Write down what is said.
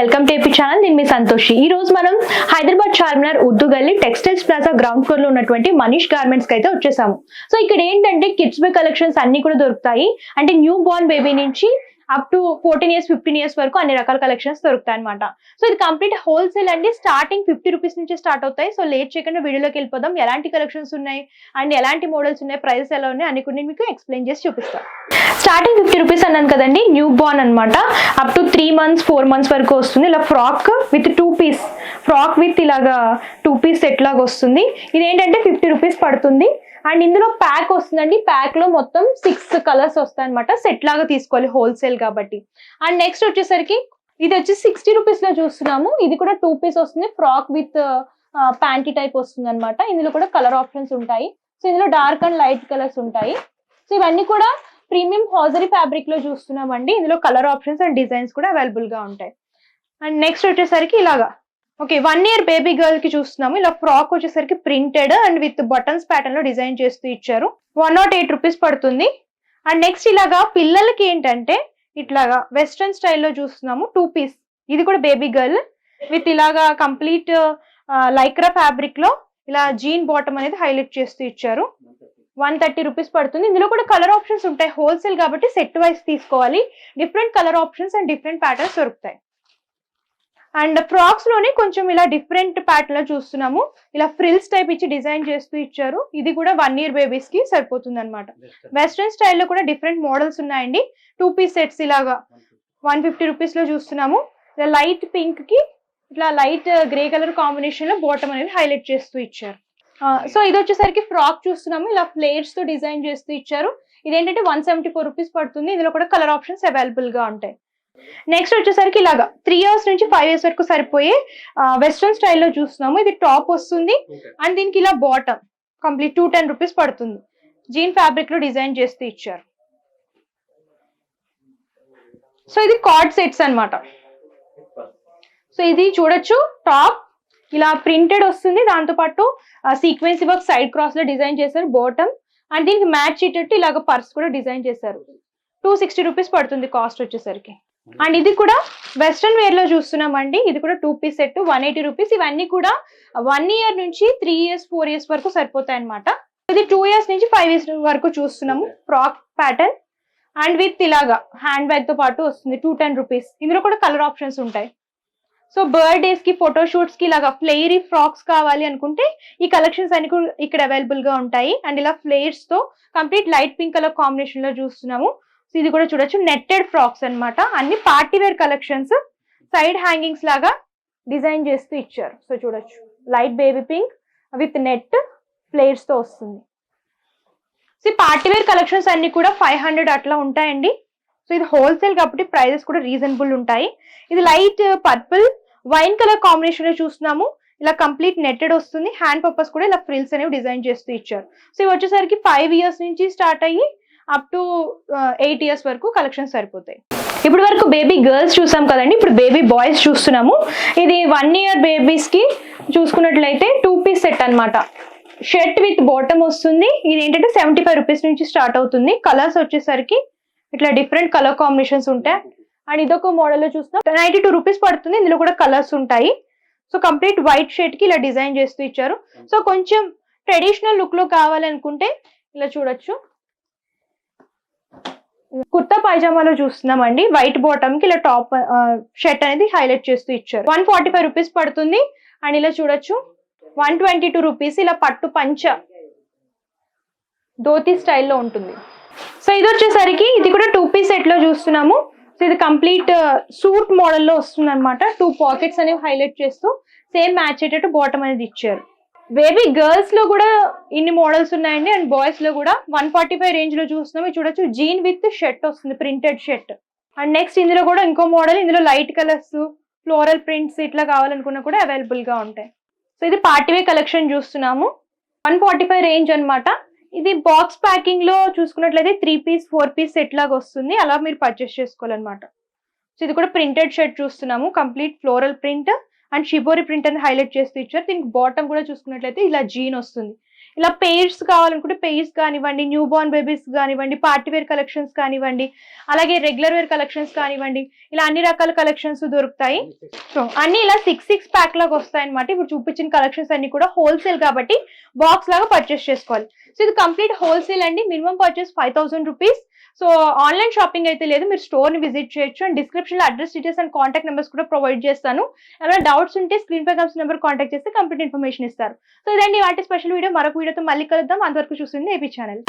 Welcome to AP channel. నేను మీ సంతోషి. ఈ రోజు మనం హైదరాబాద్ చార్మినార్ ఉర్దూ గల్లీ టెక్స్టైల్స్ ప్లాజా గ్రౌండ్ ఫ్లోర్లో ఉన్నటువంటి మనీష్ గార్మెంట్స్కి అయితే వచ్చేసాము. సో ఇక్కడ ఏంటంటే కిడ్స్ బే కలెక్షన్స్ అన్ని కూడా దొరుకుతాయి. అంటే న్యూ బోర్న్ బేబీ నుంచి up to fourteen years fifteen years వరకు అన్ని రకాల కలెక్షన్స్ దొరుకుతాయి అనమాట సో ఇది కంప్లీట్ హోల్సేల్ అండి. స్టార్టింగ్ ఫిఫ్టీ రూపీస్ నుంచి స్టార్ట్ అవుతాయి. సో లేట్ చేయకుండా వీడియోలోకి వెళ్ళిపోదాం. ఎలాంటి కలెక్షన్స్ ఉన్నాయి? అండ్ ఎలాంటి మోడల్స్ ఉన్నాయి? ప్రైసెస్ ఎలా ఉన్నాయి? అన్ని కొన్ని మీకు ఎక్స్ప్లెయిన్ చేసి చూపిస్తాం. స్టార్టింగ్ ఫిఫ్టీ రూపీస్ అన్నాను కదండి న్యూ బోర్న్ అనమాట up to three months four months వరకు వస్తుంది. ఇలా frock with two piece frock with ఇలాగా టూ పీస్ సెట్ లాగా వస్తుంది. ఇది ఏంటంటే ఫిఫ్టీ రూపీస్ పడుతుంది. అండ్ ఇందులో ప్యాక్ వస్తుందండి. ప్యాక్లో మొత్తం సిక్స్ కలర్స్ వస్తాయి అనమాట సెట్ లాగా తీసుకోవాలి హోల్సేల్ కాబట్టి. అండ్ నెక్స్ట్ వచ్చేసరికి ఇది వచ్చి సిక్స్టీ రూపీస్లో చూస్తున్నాము. ఇది కూడా టూ పీస్ వస్తుంది. ఫ్రాక్ విత్ ప్యాంటీ టైప్ వస్తుంది అనమాట ఇందులో కూడా కలర్ ఆప్షన్స్ ఉంటాయి. సో ఇందులో డార్క్ అండ్ లైట్ కలర్స్ ఉంటాయి. సో ఇవన్నీ కూడా ప్రీమియం హాజరీ ఫ్యాబ్రిక్లో చూస్తున్నామండి. ఇందులో కలర్ ఆప్షన్స్ అండ్ డిజైన్స్ కూడా అవైలబుల్గా ఉంటాయి. అండ్ నెక్స్ట్ వచ్చేసరికి ఇలాగా. ఓకే వన్ ఇయర్ బేబీ గర్ల్కి చూస్తున్నాము. ఇలా ఫ్రాక్ వచ్చేసరికి ప్రింటెడ్ అండ్ విత్ బటన్స్ ప్యాటర్న్లో డిజైన్ చేస్తూ ఇచ్చారు. వన్ నాట్ ఎయిట్ రూపీస్ పడుతుంది. అండ్ నెక్స్ట్ ఇలాగా పిల్లలకి ఏంటంటే ఇట్లాగా వెస్ట్రన్ స్టైల్లో చూస్తున్నాము. టూ పీస్ ఇది కూడా బేబీ గర్ల్ విత్ ఇలాగా కంప్లీట్ లైక్రా ఫ్యాబ్రిక్లో ఇలా జీన్ బాటమ్ అనేది హైలైట్ చేస్తూ ఇచ్చారు. వన్ థర్టీ రూపీస్ పడుతుంది. ఇందులో కూడా కలర్ ఆప్షన్స్ ఉంటాయి. హోల్సేల్ కాబట్టి సెట్ వైస్ తీసుకోవాలి. Different colour options and different patterns దొరుకుతాయి. అండ్ ఫ్రాక్స్లోనే కొంచెం ఇలా డిఫరెంట్ ప్యాటర్న్లో చూస్తున్నాము. ఇలా ఫ్రిల్స్ టైప్ ఇచ్చి డిజైన్ చేస్తూ ఇచ్చారు. ఇది కూడా వన్ ఇయర్ బేబీస్కి సరిపోతుంది అనమాట వెస్ట్రన్ స్టైల్లో కూడా డిఫరెంట్ మోడల్స్ ఉన్నాయండి. టూ పీస్ సెట్స్ ఇలాగా వన్ ఫిఫ్టీ రూపీస్లో చూస్తున్నాము. ఇలా లైట్ పింక్కి ఇట్లా లైట్ గ్రే కలర్ కాంబినేషన్లో బాటమ్ అనేది హైలైట్ చేస్తూ ఇచ్చారు. సో ఇది వచ్చేసరికి ఫ్రాక్ చూస్తున్నాము. ఇలా ఫ్లేర్స్తో డిజైన్ చేస్తూ ఇచ్చారు. ఇదేంటంటే వన్ సెవెంటీ ఫోర్ రూపీస్ పడుతుంది. ఇందులో కూడా కలర్ ఆప్షన్స్ అవైలబుల్గా ఉంటాయి. నెక్స్ట్ వచ్చేసరికి ఇలాగా త్రీ ఇయర్స్ నుంచి ఫైవ్ ఇయర్స్ వరకు సరిపోయే వెస్ట్రన్ స్టైల్లో చూస్తున్నాము. ఇది టాప్ వస్తుంది. అండ్ దీనికి ఇలా bottom complete two ten rupees పడుతుంది. జీన్ ఫ్యాబ్రిక్లో డిజైన్ చేస్తూ ఇచ్చారు. సో ఇది కార్డ్ సెట్స్ అన్నమాట. సో ఇది చూడొచ్చు టాప్ ఇలా ప్రింటెడ్ వస్తుంది. దాంతో పాటు సీక్వెన్స్ వర్క్ సైడ్ క్రాస్లో డిజైన్ చేశారు బాటమ్ అండ్ దీనికి మ్యాచ్ ఇట్టట్టు ఇలాగ పర్స్ కూడా డిజైన్ చేశారు. టూ సిక్స్టీ రూపీస్ పడుతుంది కాస్ట్ వచ్చేసరికి. అండ్ ఇది కూడా వెస్ట్రన్ వేర్లో చూస్తున్నామండి. ఇది కూడా two piece set one eighty rupees ఇవన్నీ కూడా వన్ ఇయర్ నుంచి త్రీ ఇయర్స్ ఫోర్ ఇయర్స్ వరకు సరిపోతాయి అనమాట ఇది టూ ఇయర్స్ నుంచి ఫైవ్ ఇయర్స్ వరకు చూస్తున్నాము. ఫ్రాక్ ప్యాటర్న్ అండ్ విత్ ఇలాగా హ్యాండ్ బ్యాగ్తో పాటు వస్తుంది టూ టెన్ రూపీస్ ఇందులో కూడా కలర్ ఆప్షన్స్ ఉంటాయి. సో బర్త్డేస్కి ఫోటో షూట్స్కి ఇలాగా ఫ్లేరీ ఫ్రాక్స్ కావాలి అనుకుంటే ఈ కలెక్షన్స్ అన్ని కూడా ఇక్కడ అవైలబుల్గా ఉంటాయి. అండ్ ఇలా ఫ్లేర్స్తో కంప్లీట్ లైట్ పింక్ కలర్ కాంబినేషన్లో చూస్తున్నాము. సో ఇది కూడా చూడొచ్చు. నెట్టెడ్ ఫ్రాక్స్ అనమాట అన్ని party wear collections side hangings లాగా డిజైన్ చేస్తూ ఇచ్చారు. సో చూడొచ్చు. Light baby pink with net ఫ్లేర్స్తో వస్తుంది. సో పార్టీ వేర్ కలెక్షన్స్ అన్ని కూడా ఫైవ్ హండ్రెడ్ అట్లా ఉంటాయండి. సో ఇది హోల్సేల్ కాబట్టి ప్రైజెస్ కూడా రీజనబుల్ ఉంటాయి. ఇది లైట్ పర్పుల్ వైన్ కలర్ కాంబినేషన్లో చూస్తున్నాము. ఇలా కంప్లీట్ నెట్టెడ్ వస్తుంది. హ్యాండ్ పర్పస్ కూడా ఇలా ఫ్రిల్స్ అనేవి డిజైన్ చేస్తూ ఇచ్చారు. సో ఇవి వచ్చేసరికి ఫైవ్ ఇయర్స్ నుంచి స్టార్ట్ అయ్యి అప్ టు ఎయిట్ ఇయర్స్ వరకు కలెక్షన్స్ సరిపోతాయి. ఇప్పుడు వరకు బేబీ గర్ల్స్ చూసాం కదండి ఇప్పుడు బేబీ బాయ్స్ చూస్తున్నాము. ఇది వన్ ఇయర్ బేబీస్కి చూసుకున్నట్లయితే టూ పీస్ సెట్ అన్నమాట. షర్ట్ విత్ బాటమ్ వస్తుంది. ఇది ఏంటంటే సెవెంటీ ఫైవ్ రూపీస్ నుంచి స్టార్ట్ అవుతుంది. కలర్స్ వచ్చేసరికి ఇట్లా డిఫరెంట్ కలర్ కాంబినేషన్స్ ఉంటాయి. అండ్ ఇదొక మోడల్లో చూస్తున్నాం. నైన్టీ టూ రూపీస్ పడుతుంది. ఇందులో కూడా కలర్స్ ఉంటాయి. సో కంప్లీట్ వైట్ షర్ట్కి ఇలా డిజైన్ చేస్తూ ఇచ్చారు. సో కొంచెం ట్రెడిషనల్ లుక్లో కావాలనుకుంటే ఇలా చూడొచ్చు. కుర్తా పైజామాలో చూస్తున్నామండి. వైట్ బాటమ్కి ఇలా టాప్ షర్ట్ అనేది హైలైట్ చేస్తూ ఇచ్చారు. వన్ ఫార్టీ ఫైవ్ రూపీస్ పడుతుంది. అండ్ ఇలా చూడొచ్చు. వన్ ట్వంటీ టూ రూపీస్ ఇలా పట్టు పంచ ధోతి స్టైల్లో ఉంటుంది. సో ఇది వచ్చేసరికి ఇది కూడా టూ పీస్ సెట్లో చూస్తున్నాము. సో ఇది కంప్లీట్ సూట్ మోడల్లో వస్తుంది అనమాట టూ పాకెట్స్ అనేవి హైలైట్ చేస్తూ సేమ్ మ్యాచ్ అయ్యేటట్టు బాటమ్ అనేది ఇచ్చారు. బేబీ గర్ల్స్లో కూడా ఇన్ని మోడల్స్ ఉన్నాయండి అండ్ బాయ్స్లో కూడా వన్ ఫార్టీ ఫైవ్ రేంజ్లో చూస్తున్నాం. ఇది చూడొచ్చు జీన్ విత్ షర్ట్ వస్తుంది ప్రింటెడ్ షర్ట్. అండ్ నెక్స్ట్ ఇందులో కూడా ఇంకో మోడల్ ఇందులో లైట్ కలర్స్ ఫ్లోరల్ ప్రింట్స్ ఇట్లా కావాలనుకున్నా కూడా అవైలబుల్గా ఉంటాయి. సో ఇది పార్టీవే కలెక్షన్ చూస్తున్నాము. వన్ ఫార్టీ ఫైవ్ రేంజ్ అనమాట ఇది బాక్స్ ప్యాకింగ్లో చూసుకున్నట్లయితే three piece four piece set లాగా వస్తుంది. అలా మీరు పర్చేస్ చేసుకోవాలన్నమాట. సో ఇది కూడా ప్రింటెడ్ షర్ట్ చూస్తున్నాము. Complete floral print. And shibori print అని హైలైట్ చేస్తూ ఇచ్చారు. దీనికి బాటమ్ కూడా చూసుకున్నట్లయితే ఇలా జీన్ వస్తుంది. ఇలా పెయిర్స్ కావాలనుకుంటే పెయిర్స్ కానివ్వండి న్యూ బోర్న్ బేబీస్ కానివ్వండి పార్టీ వేర్ కలెక్షన్స్ కానివ్వండి అలాగే రెగ్యులర్ వేర్ కలెక్షన్స్ కానివ్వండి ఇలా అన్ని రకాల కలెక్షన్స్ దొరుకుతాయి. సో అన్ని ఇలా సిక్స్ సిక్స్ ప్యాక్ లాగా వస్తాయి అనమాట ఇప్పుడు చూపించిన కలెక్షన్స్ అన్ని కూడా హోల్సేల్ కాబట్టి బాక్స్ లాగా పర్చేస్ చేసుకోవాలి. సో ఇది కంప్లీట్ హోల్సేల్ అండి. Minimum purchase five thousand rupees so online shopping అయితే లేదు. మీరు స్టోర్ని విజిట్ చేయొచ్చు. అండ్ డిస్క్రిప్షన్లో address details and contact numbers కూడా ప్రొవైడ్ చేస్తాను. ఏమైనా డౌట్స్ ఉంటే స్క్రీన్ పై కమ్స్ నెంబర్ కాంటాక్ట్ చేస్తే కంప్లీట్ ఇన్ఫర్మేషన్ ఇస్తారు. సో ఇదండి వాటి స్పెషల్ వీడియో మరొక వీడియోతో మళ్ళీ కలుద్దాం. అంతవరకు చూస్తుంది ఏపీ ఛానల్.